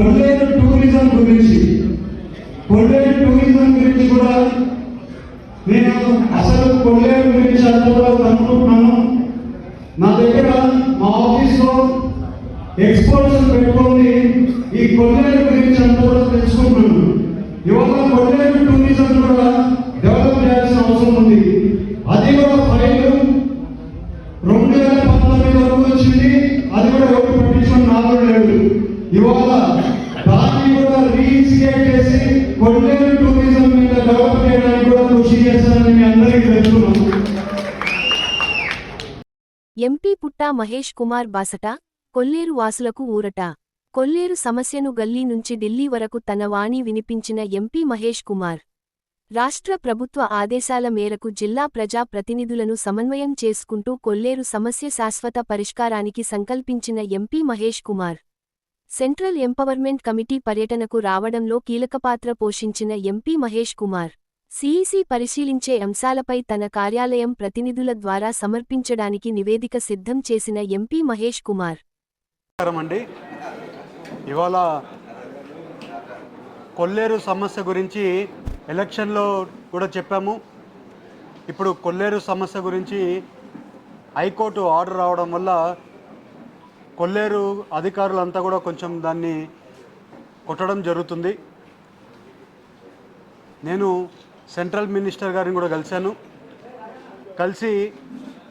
కొల్లేరు tourism గురించి. కొల్లేరు tourism గురించి కూడా నేను అసలు కొల్లేరు గురించి అంత కూడా కనుక్కుంటున్నాను నా దగ్గర మా ఆఫీస్లో ఎక్స్పోర్ట్స్ పెట్టుకొని ఈ కొల్లేరు గురించి అంత కూడా తెలుసుకుంటున్నాను. ఇవాళ కొల్లేరు టూరిజం కూడా డెవలప్ చేయాల్సిన అవసరం ఉంది. అది కూడా ఫైల్ రెండు వేల పంతొమ్మిది వరకు వచ్చింది. అది కూడా ఎవరు పట్టించుకుని నాలుగు లేదు. ఇవాళ ఎంపీ పుట్టా మహేష్ కుమార్ బాసట కొల్లేరు వాసులకు ఊరట. కొల్లేరు సమస్యను గల్లీ నుంచి ఢిల్లీ వరకు తన వాణి వినిపించిన ఎంపీ మహేష్ కుమార్. రాష్ట్ర ప్రభుత్వ ఆదేశాల మేరకు జిల్లా ప్రజా ప్రతినిధులను సమన్వయం చేసుకుంటూ కొల్లేరు సమస్య శాశ్వత పరిష్కారానికి సంకల్పించిన M P Mahesh Kumar. Central empowerment committee పర్యటనకు రావడంలో కీలకపాత్ర పోషించిన ఎంపీ మహేష్ కుమార్. సీఈసీ పరిశీలించే అంశాలపై తన కార్యాలయం ప్రతినిధుల ద్వారా సమర్పించడానికి నివేదిక సిద్ధం చేసిన ఎంపీ మహేష్ కుమార్. అండి. ఇవాళ కొల్లేరు సమస్య గురించి ఎలక్షన్లో కూడా చెప్పాము. ఇప్పుడు కొల్లేరు సమస్య గురించి హైకోర్టు ఆర్డర్ రావడం వల్ల కొల్లేరు అధికారులంతా కూడా కొంచెం దాన్ని కొట్టడం జరుగుతుంది. నేను సెంట్రల్ మినిస్టర్ గారిని కూడా కలిశాను. కలిసి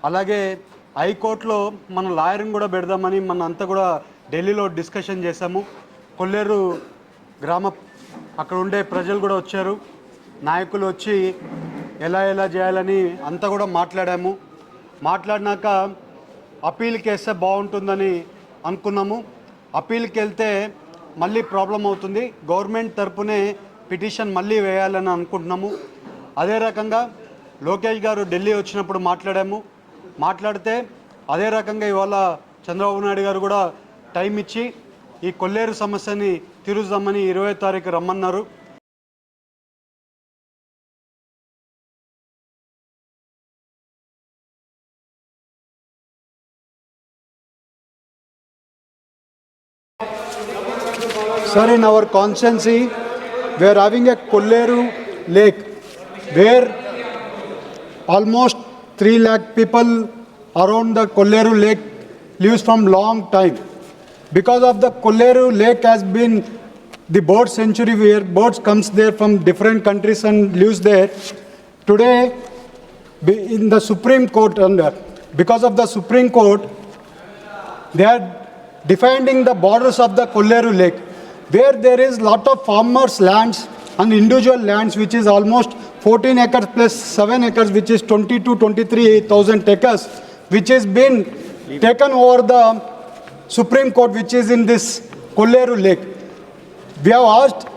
అలాగే హైకోర్టులో మన లాయర్ని కూడా పెడదామని మన అంతా కూడా ఢిల్లీలో డిస్కషన్ చేశాము. కొల్లేరు గ్రామ అక్కడ ఉండే ప్రజలు కూడా వచ్చారు. నాయకులు వచ్చి ఎలా ఎలా చేయాలని అంతా కూడా మాట్లాడాము. మాట్లాడినాక అప్పీల్కి వేస్తే బాగుంటుందని అనుకున్నాము. అప్పీల్కి వెళ్తే మళ్ళీ ప్రాబ్లం అవుతుంది. గవర్నమెంట్ తరపునే పిటిషన్ మళ్ళీ వేయాలని అనుకుంటున్నాము. అదే రకంగా లోకేష్ గారు ఢిల్లీ వచ్చినప్పుడు మాట్లాడాము. మాట్లాడితే అదే రకంగా ఇవాళ చంద్రబాబు నాయుడు గారు కూడా టైం ఇచ్చి ఈ కొల్లేరు సమస్యని తీరుద్దామని ఇరవై తారీఖు రమ్మన్నారు. Sir, in our constancy, we are having a Kolleru lake where almost 3 lakh people around the Kolleru lake lives from long time. Because of the Kolleru lake has been the bird sanctuary where birds comes there from different countries and lives there. Today, in the Supreme Court, uh, because of the Supreme Court, they are defining the borders of the Kolleru lake, where there is lot of farmers' lands and individual lands, which is almost 14 acres plus 7 acres, which is 20 to 23,000 acres, which has been taken over the Supreme Court, which is in this Kolleru lake. We have asked,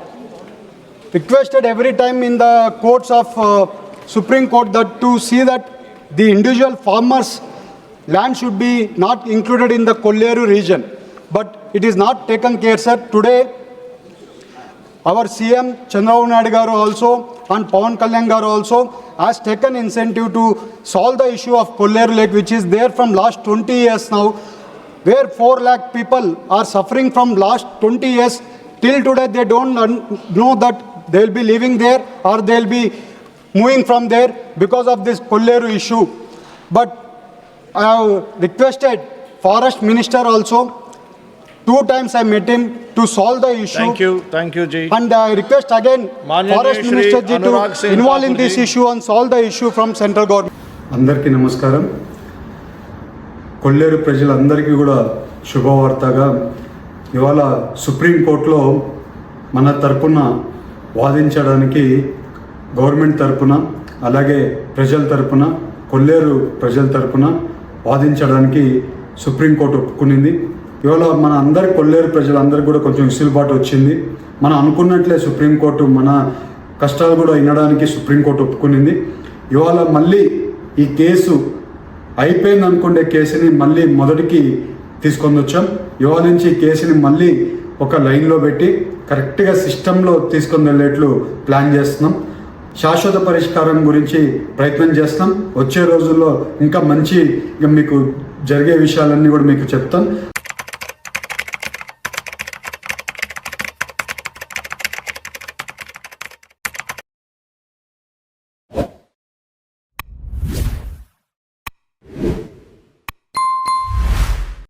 requested every time in the courts of uh, Supreme Court that to see that the individual farmers' land should be not included in the Kolleru region. But it is not taken care, sir. Today, our CM Chandrababu Naidu garu also and Pawan Kalyan garu also has taken incentive to solve the issue of Kolleru Lake, which is there from last 20 years now, where 4 lakh people are suffering from last 20 years. Till today, they don't know that they will be living there or they will be moving from there because of this Kolleru issue. But I have requested Forest Minister also. Two times I met him to solve the issue. Thank you, thank you, Ji. And I request again Maananiya Forest Shri Minister ji Anurag to Singh involve in Thakur this ji. issue and solve the issue from central government. అందరికీ నమస్కారం కొల్లేరు ప్రజలందరికీ కూడా శుభవార్తగా ఇవాళ సుప్రీంకోర్టులో మన తరపున వాదించడానికి government తరపున అలాగే ప్రజల తరపున కొల్లేరు ప్రజల తరపున వాదించడానికి సుప్రీంకోర్టు ఒప్పుకునింది ఇవాళ మన అందరి కొల్లేరు ప్రజలందరికీ కూడా కొంచెం విసులుబాటు వచ్చింది. మనం అనుకున్నట్లే సుప్రీంకోర్టు మన కష్టాలు కూడా వినడానికి సుప్రీంకోర్టు ఒప్పుకునింది. ఇవాళ మళ్ళీ ఈ కేసు అయిపోయింది అనుకునే కేసుని మళ్ళీ మొదటికి తీసుకొని వచ్చాం. ఇవాళ నుంచి ఈ కేసుని మళ్ళీ ఒక లైన్లో పెట్టి కరెక్ట్గా సిస్టంలో తీసుకొని వెళ్ళేట్లు ప్లాన్ చేస్తున్నాం. శాశ్వత పరిష్కారం గురించి ప్రయత్నం చేస్తాం వచ్చే రోజుల్లో ఇంకా మంచి మీకు జరిగే విషయాలన్నీ కూడా మీకు చెప్తాం.